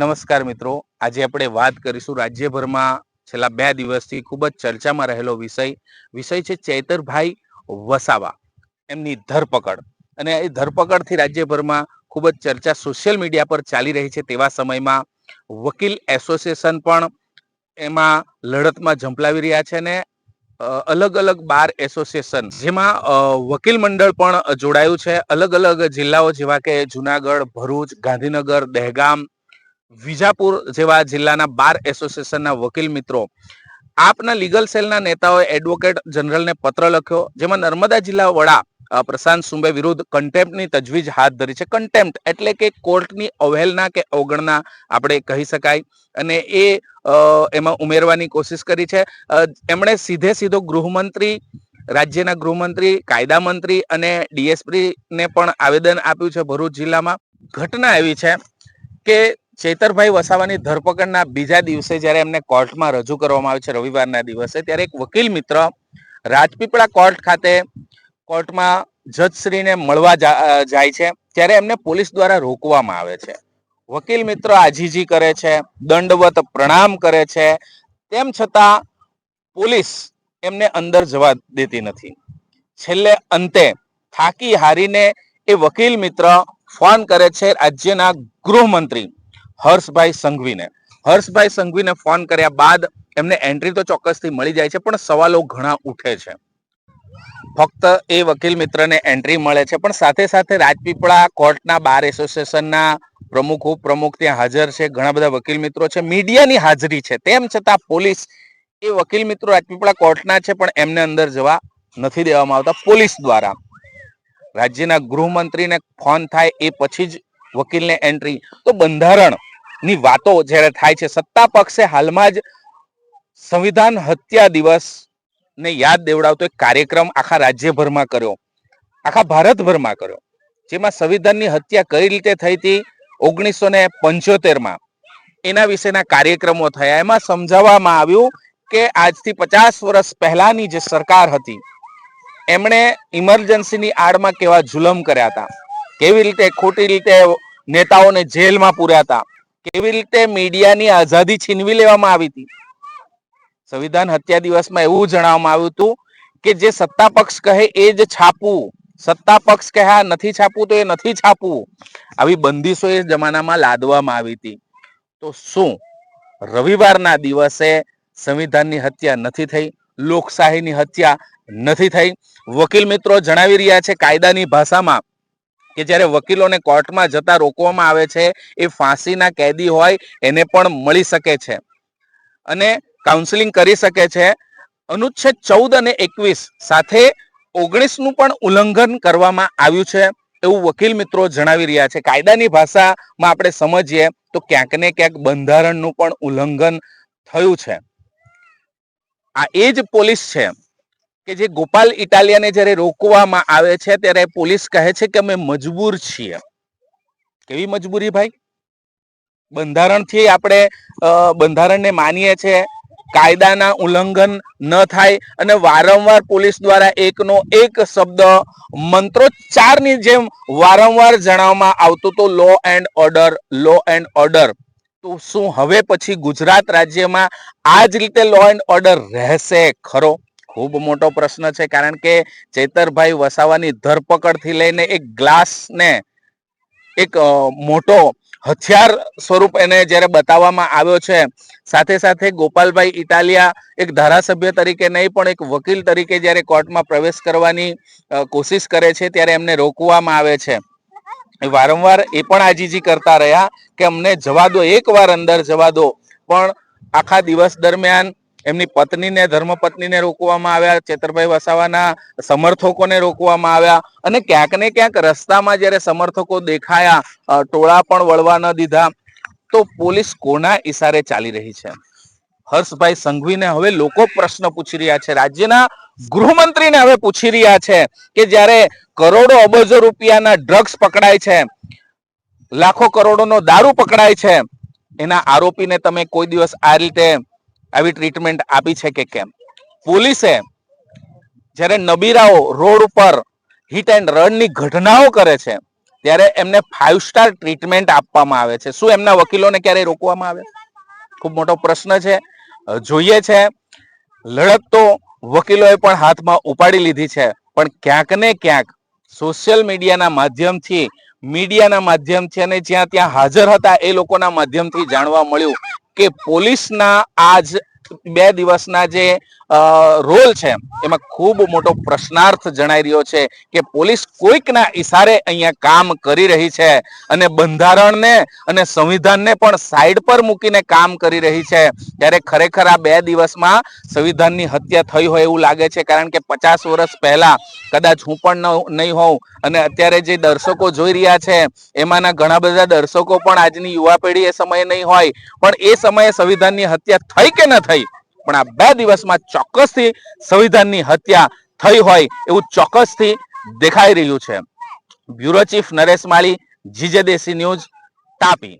નમસ્કાર મિત્રો. આજે આપણે વાત કરીશું રાજ્યભરમાં છેલ્લા બે દિવસથી ખૂબ જ ચર્ચામાં રહેલો વિષય. વિષય છે ચૈતરભાઈ વસાવા, એમની ધરપકડ. અને એ ધરપકડથી રાજ્યભરમાં ખૂબ જ ચર્ચા સોશિયલ મીડિયા પર ચાલી રહી છે તેવા સમયમાં. વકીલ એસોસિએશન પણ એમાં લડતમાં ઝંપલાવી રહ્યા છે અને અલગ અલગ બાર એસોસિએશન જેમાં વકીલ મંડળ પણ જોડાયું છે. અલગ અલગ જિલ્લાઓ જેવા કે જુનાગઢ, ભરૂચ, ગાંધીનગર, દહેગામ વિજાપુર જેવા જિલ્લાના બાર એસોસિએશનના વકીલ મિત્રો, આપના લીગલ સેલના નેતાઓએ એડવોકેટ જનરલને પત્ર લખ્યો, જેમાં નર્મદા જિલ્લા વડા પ્રશાંત સુંબે વિરુદ્ધ કન્ટેમ્પની તજવીજ હાથ ધરી છે. કન્ટેમ્પ્ટ એટલે કે કોર્ટની અવહેલના કે અવગણના, આપણે કહી શકાય. અને એ એમાં ઉમેરવાની કોશિશ કરી છે. એમણે સીધે સીધો ગૃહમંત્રી, રાજ્યના ગૃહમંત્રી, કાયદા મંત્રી અને ડીએસપી ને પણ આવેદન આપ્યું છે ભરૂચ જિલ્લામાં. ઘટના એવી છે કે ચેતરભાઈ વસાવાની ધરપકડના બીજા દિવસે જ્યારે એમને કોર્ટમાં રજૂ કરવામાં આવે છે, રવિવારના દિવસે, ત્યારે એક વકીલ મિત્ર રાજપીપળા કોર્ટ ખાતે કોર્ટમાં જજશ્રીને મળવા જાય છે, ત્યારે એમને પોલીસ દ્વારા રોકવામાં આવે છે. વકીલ મિત્ર આજીજી કરે છે, દંડવત પ્રણામ કરે છે, તેમ છતાં પોલીસ એમને અંદર જવા દેતી નથી. છેલ્લે અંતે થાકી હારીને એ વકીલ મિત્ર ફોન કરે છે રાજ્યના ગૃહમંત્રી હર્ષભાઈ સંઘવીને. હર્ષભાઈ સંઘવીને ફોન કર્યા બાદ એમને એન્ટ્રી તો ચોક્કસથી મળી જાય છે, પણ સવાલો ઘણા ઉઠે છે. ફક્ત એ વકીલ મિત્રને એન્ટ્રી મળે છે, પણ સાથે સાથે રાજપીપળા કોર્ટના બાર એસોસિએશનના પ્રમુખ, ઉપપ્રમુખ ત્યાં હાજર છે, ઘણા બધા વકીલ મિત્રો છે, મીડિયાની હાજરી છે. તેમ છતાં પોલીસ એ વકીલ મિત્રો રાજપીપળા કોર્ટના છે, પણ એમને અંદર જવા નથી દેવામાં આવતા પોલીસ દ્વારા. રાજ્યના ગૃહમંત્રીને ફોન થાય એ પછી જ વકીલને એન્ટ્રી તો બંધારણની વાતો જ્યારે થાય છે, સત્તા પક્ષે હાલમાં જ સંવિધાન હત્યા દિવસ ને યાદ દેવડાવતો એક કાર્યક્રમ આખા રાજ્યભરમાં કર્યો. આખા ભારતભરમાં કર્યો. જેમાં સંવિધાનની હત્યા કઈ રીતે થઈ હતી? ઓગણીસો ને પંચોતેરમાં. એના વિશેના કાર્યક્રમો થયા. એમાં સમજાવવામાં આવ્યું કે આજથી પચાસ વર્ષ પહેલાની જે સરકાર હતી, એમણે ઇમરજન્સીની આડમાં કેવા જુલમ કર્યા હતા. કેવી રીતે ખોટી રીતે નેતાઓને જેલમાં પૂર્યા હતા. કેવી રીતે મીડિયાની આઝાદી છીનવી લેવામાં આવી હતી? સંવિધાન હત્યા દિવસમાં એવું જણાવવામાં આવ્યું હતું કે જે સત્તા પક્ષ કહે એ જ છાપવું. સત્તા પક્ષ કહે આ નથી છાપવું તો એ નથી છાપવું. આવી બંદીશો એ જમાનામાં લાદવામાં આવી હતી. તો શું રવિવારના દિવસે સંવિધાનની હત્યા નથી થઈ? લોકશાહીની હત્યા નથી થઈ? વકીલ મિત્રો જણાવી રહ્યા છે કાયદાની ભાષામાં કે જ્યારે વકીલોને કોર્ટમાં જતા રોકવામાં આવે છે, એ ફાંસીના કેદી હોય, એને પણ મળી શકે છે. અને કાઉન્સિલિંગ કરી શકે છે. અનુચ્છેદ ચૌદ અને એકવીસ સાથે ઓગણીસનું પણ ઉલ્લંઘન કરવામાં આવ્યું છે, એવું વકીલ મિત્રો જણાવી રહ્યા છે. કાયદાની ભાષામાં આપણે સમજીએ તો ક્યાંક ને ક્યાંક બંધારણનું પણ ઉલ્લંઘન થયું છે. આ એ જ પોલીસ છે કે જે ગોપાલ ઇટાલિયાને જ્યારે રોકવામાં આવે છે, ત્યારે પોલીસ કહે છે કે અમે મજબૂર છીએ. કેવી મજબૂરી ભાઈ? બંધારણથી આપણે બંધારણને માનીએ છીએ કાયદાના ઉલ્લંઘન ન થાય અને વારંવાર પોલીસ દ્વારા એકનો એક શબ્દ મંત્રોચ્ચારની જેમ વારંવાર જણાવવામાં આવતું તો law and order law and order તો શું હવે પછી ગુજરાત રાજ્યમાં આ જ રીતે લો એન્ડ ઓર્ડર રહેશે ખરો? ખૂબ મોટો પ્રશ્ન છે, કારણ કે ચેતરભાઈ વસાવાની ધરપકડથી લઈને એક ગ્લાસને એક મોટો હથિયાર સ્વરૂપ એને જ્યારે બતાવવામાં આવ્યો છે, સાથે સાથે ગોપાલભાઈ ઇટાલિયા એક ધારાસભ્ય તરીકે નહીં, પણ એક વકીલ તરીકે જ્યારે કોર્ટમાં પ્રવેશ કરવાની કોશિશ કરે છે, ત્યારે એમને રોકવામાં આવે છે. વારંવાર એ પણ આજીજી કરતા રહ્યા કે અમને જવા દો એકવાર અંદર જવા દો, પણ આખા દિવસ દરમિયાન એમની પત્નીને, ધર્મપત્નીને રોકવામાં આવ્યા ચેતરભાઈ વસાવાના સમર્થકોને રોકવામાં આવ્યા અને ક્યાંક ને ક્યાંક રસ્તામાં જ્યારે સમર્થકો દેખાયા ટોળા પણ વળવા ન દીધા, તો પોલીસ કોના ઈશારે ચાલી રહી છે? હર્ષભાઈ સંઘવીને હવે લોકો પ્રશ્ન પૂછી રહ્યા છે. રાજ્યના ગૃહમંત્રીને હવે પૂછી રહ્યા છે કે જ્યારે કરોડો અબજો રૂપિયાના ડ્રગ્સ પકડાય છે, લાખો કરોડોનો દારૂ પકડાય છે, એના આરોપીને તમે કોઈ દિવસ આ રીતે આવી ટ્રીટમેન્ટ આપી છે કે કેમ? પોલીસે જ્યારે નબીરાઓ રોડ ઉપર હિટ એન્ડ રનની ઘટનાઓ કરે છે, ત્યારે એમને ફાઇવ સ્ટાર ટ્રીટમેન્ટ આપવામાં આવે છે. શું એમના વકીલોને ક્યારેય રોકવામાં આવે? ખૂબ મોટો પ્રશ્ન છે. જોઈએ છે. લડત તો વકીલોએ પણ હાથમાં ઉપાડી લીધી છે. પણ ક્યાંક ને ક્યાંક સોશિયલ મીડિયાના માધ્યમથી મીડિયાના માધ્યમથી અને જ્યાં ત્યાં હાજર હતા એ લોકોના માધ્યમથી જાણવા મળ્યું કે પોલીસના આજ બે દિવસના જે રોલ છે એમાં. ખૂબ મોટો પ્રશ્નાર્થ જણાઈ રહ્યો છે કે પોલીસ કોઈકના ઈશારે અહીંયા કામ કરી રહી છે અને બંધારણને અને સંવિધાનને પણ સાઈડ પર મૂકીને કામ કરી રહી છે. ત્યારે ખરેખર આ બે દિવસમાં સંવિધાનની હત્યા થઈ હોય એવું લાગે છે કારણ કે પચાસ વર્ષ પહેલા કદાચ હું પણ નહીં હોઉં અને અત્યારે જે દર્શકો જોઈ રહ્યા છે એમાંના ઘણા બધા દર્શકો પણ આજની યુવા પેઢી એ સમયે નહીં હોય. પણ એ સમયે સંવિધાનની હત્યા થઈ કે ન થઈ? પણ આ બે દિવસમાં ચોક્કસથી સંવિધાનની હત્યા થઈ હોય એવું ચોક્કસથી દેખાઈ રહ્યું છે. Bureau chief Naresh Mali GJ Deshi news, Tapi.